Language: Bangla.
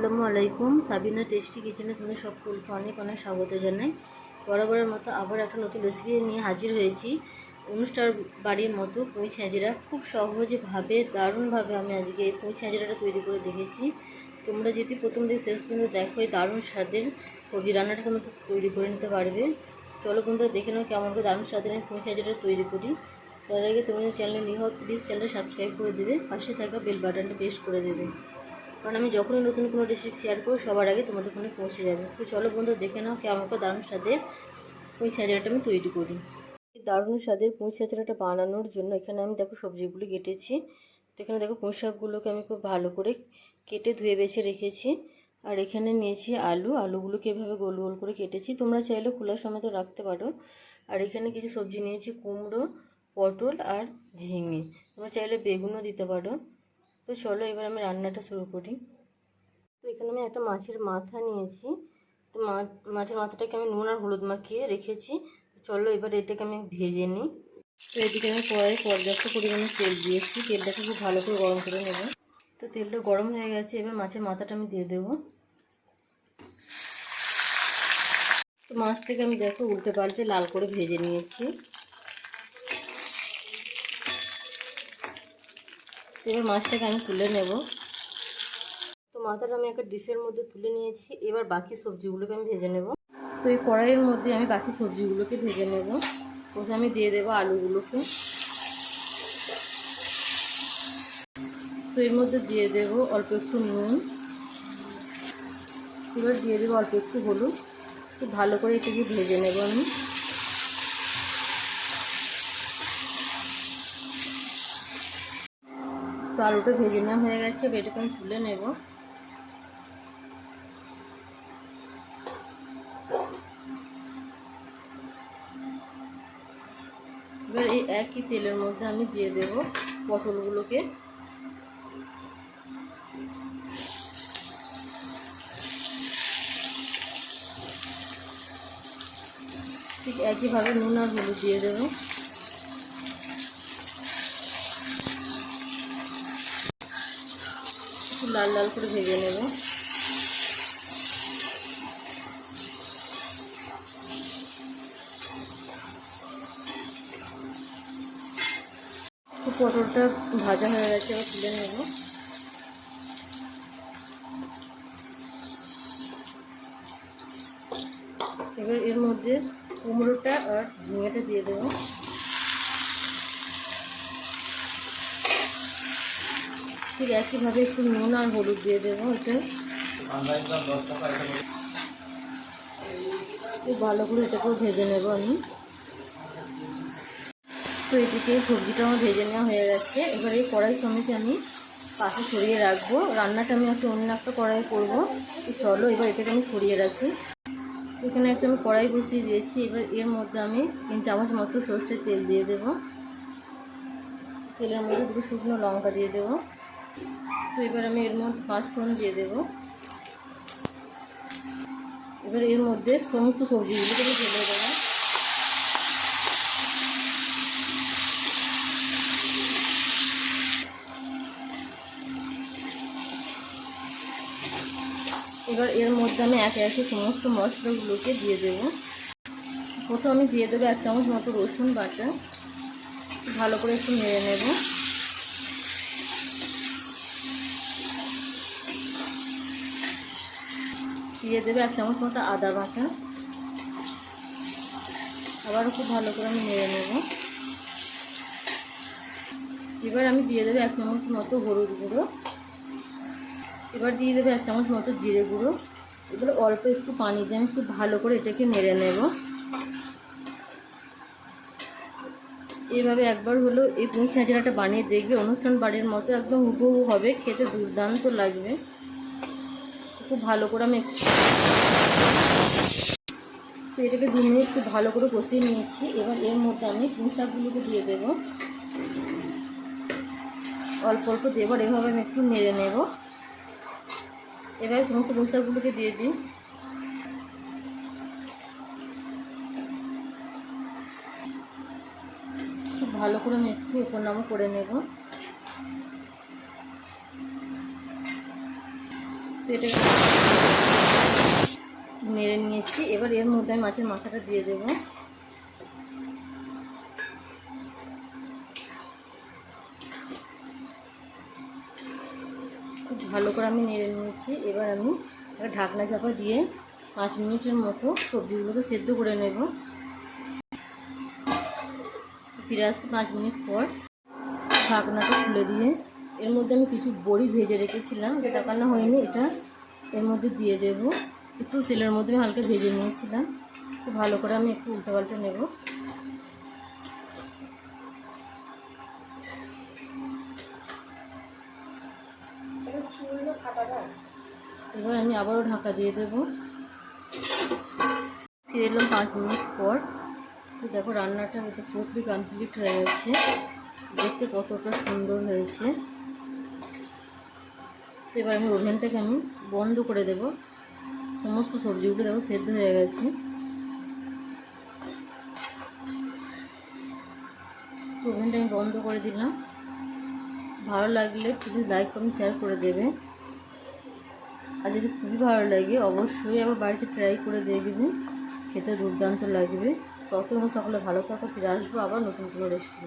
আসসালামু আলাইকুম। সাবিনা টেস্টি কিচেনে তোমাদের সকলকে অনেক অনেক স্বাগত জানাই। বরাবরের মতো আবার একটা নতুন রেসিপি নিয়ে হাজির হয়েছি। অনুষ্ঠান বাড়ির মতো পুঁই ছাঁচিরা খুব সহজভাবে, দারুণভাবে আমি আজকে পুঁই ছাঁচিরাটা তৈরি করে দেখেছি। তোমরা যদি প্রথম দিকে শেষ পর্যন্ত দেখো দারুণ স্বাদের সবজি রান্নাটা তোমরা তৈরি করে নিতে পারবে। চলো বন্ধুরা দেখে নাও কেমন করে দারুণ স্বাদের আমি পুঁই ছাঁচিরাটা তৈরি করি। তার আগে তুমি চ্যানেলে নিয়ে হও প্লিজ চ্যানেলটা সাবস্ক্রাইব করে দেবে। পাশে থাকা বেল বাটনটা প্রেস করে দেবে। কারণ আমি যখনই নতুন কোনো রেসিপি শেয়ার করব, সবার আগে তোমাদের ওখানে পৌঁছে যাবে। তো চলো বন্ধু দেখে নাও কেমন করে দারুণ স্বাদের পুঁই সাজারাটা আমি তৈরি করি। দারুণ স্বাদের পুঁই সাজারাটা বানানোর জন্য এখানে আমি দেখো সবজিগুলি কেটেছি। তো এখানে দেখো পুঁই শাকগুলোকে আমি খুব ভালো করে কেটে ধুয়ে বেছে রেখেছি। আর এখানে নিয়েছি আলু। আলুগুলোকে এভাবে গোল গোল করে কেটেছি। তোমরা চাইলে খোলা তো রাখতে পারো। আর এখানে কিছু সবজি নিয়েছি, কুমড়ো, পটল আর ঝিঙে। তোমরা চাইলে বেগুনও দিতে পারো। তো চলো এবার আমি রান্নাটা শুরু করি। তো এখানে আমি একটা মাছের মাথা নিয়েছি। তো মাছের মাথাটাকে আমি নুন আর হলুদ মাখিয়ে রেখেছি। চলো এবার এটাকে আমি ভেজে নিই। তো এদিকে আমি কড়াই পর্যাপ্ত পরিমাণে তেল দিয়েছি। তেলটাকে খুব ভালো করে গরম করে নেব। তো তেলটা গরম হয়ে গেছে, এবার মাছের মাথাটা আমি দিয়ে দেবো। তো মাছটাকে আমি দেখো উল্টে পাল্টে লাল করে ভেজে নিয়েছি। এবার মাছটাকে আমি তুলে নেব। তো মাথাটা আমি একটা ডিশের মধ্যে তুলে নিয়েছি। এবার বাকি সবজিগুলোকে আমি ভেজে নেব। তো এই কড়াইয়ের মধ্যে আমি বাকি সবজিগুলোকে ভেজে নেব। প্রথমে আমি দিয়ে দেবো আলুগুলোকে। তো এর মধ্যে দিয়ে দেবো অল্প একটু নুন। এবার দিয়ে দেবো অল্প একটু হলুদ। খুব ভালো করে এটাকে ভেজে নেব আমি। তো আলুটা ভেজে নেওয়া হয়ে গেছে এটাকে আমি তুলে নেব। এবার এই একই তেলের মধ্যে আমি দিয়ে দেব পটলগুলোকে। ঠিক একইভাবে নুন আর হলুদ দিয়ে দেবো। লাল লাল করে ভেজে নেব। পটলটা ভাজা হয়ে গেছে, এবার তুলে নেব। এবার এর মধ্যে কুমড়োটা আর ঝিঙেটা দিয়ে দেবো। ঠিক একইভাবে একটু নুন আর হলুদ দিয়ে দেবো এটা খুব ভালো করে এটাকেও ভেজে নেব আমি। তো এদিকে সবজিটা আমার ভেজে নেওয়া হয়ে গেছে। এবার এই কড়াই সমেত আমি পাশে সরিয়ে রাখব। রান্নাটা আমি একটা অন্য একটা কড়াই করব। তো চলো এবার এটাকে আমি সরিয়ে রাখি। এখানে একটা আমি কড়াই বসিয়ে দিয়েছি। এবার এর মধ্যে আমি তিন চামচ মতো সর্ষের তেল দিয়ে দেবো। তেলের মধ্যে দুটো শুকনো লঙ্কা দিয়ে দেবো। তো এবার আমি এর মধ্যে পাঁচ ফোড়ন দিয়ে দেবো। এবার এর মধ্যে সমস্ত সবজিগুলোকে আমি ঢেলে দেবো। এবার এর মধ্যে আমি একে একে সমস্ত মশলাগুলোকে দিয়ে দেবো। প্রথম আমি দিয়ে দেবো এক চামচ মতো রসুন বাটা। ভালো করে একটু নেড়ে নেব। দিয়ে দেবে এক চামচ মতো আদা বাটা। আবারও খুব ভালো করে আমি নেড়ে নেব। এবার আমি দিয়ে দেবো এক চামচ মতো হলুদ গুঁড়ো। এবার দিয়ে দেবে এক চামচ মতো জিরে গুঁড়ো। এগুলো অল্প একটু পানি দিয়ে আমি খুব ভালো করে এটাকে নেড়ে নেব। এইভাবে একবার হলো এই পুঁই সাজারাটা বানিয়ে দেখবে। অনুষ্ঠান বাড়ির মতো একদম হুবহু হবে। খেতে দুর্দান্ত লাগবে। খুব ভালো করে আমি তো এটাকে দু মিনিট খুব ভালো করে কষিয়ে নিয়েছি। এবার এর মধ্যে আমি পুঁই শাকগুলোকে দিয়ে দেবো। অল্প অল্প দেবার এভাবে আমি একটু নেড়ে নেব। এবার সমস্ত পুঁই শাকগুলোকে দিয়ে দিই। খুব ভালো করে আমি একটু উপর নামও করে নেব। এটা নেড়ে নিয়েছি। এবার এর মধ্যে আমি মাছের মাথাটা দিয়ে দেবো। খুব ভালো করে আমি নেড়ে নিয়েছি। এবার আমি একটা ঢাকনা চাপা দিয়ে পাঁচ মিনিটের মতো সবজিগুলোকে সেদ্ধ করে নেব। ফিরে আসছি পাঁচ মিনিট পর। ঢাকনাটা খুলে দিয়ে এর মধ্যে আমি কিছু বড়ি ভেজে রেখেছিলাম যেটা কান্না হয়নি, এটা এর মধ্যে দিয়ে দেব। একটু তেলের মধ্যে আমি হালকা ভেজে নিয়েছিলাম খুব ভালো করে আমি একটু উল্টো পাল্টে নেব। এবার আমি আবারও ঢাকা দিয়ে দেবো। ফিরে এলাম পাঁচ মিনিট পর। তো দেখো রান্নাটা পুরোপুরি কমপ্লিট হয়ে গেছে। দেখতে কতটা সুন্দর হয়েছে। তো এবার আমি ওভেনটাকে আমি বন্ধ করে দেব। সমস্ত সবজিগুলো দেখো সেদ্ধ হয়ে গেছে। ওভেনটা আমি বন্ধ করে দিলাম। ভালো লাগলে প্লিজ লাইক কমেন্ট শেয়ার করে দেবে। আর যদি খুবই ভালো লাগে, অবশ্যই আবার বাড়িতে ট্রাই করে দেখবে খেতে দুর্দান্ত লাগবে। তত সকলে ভালো থাকো, ফিরে আসব আবার নতুন কোনো রেসিপি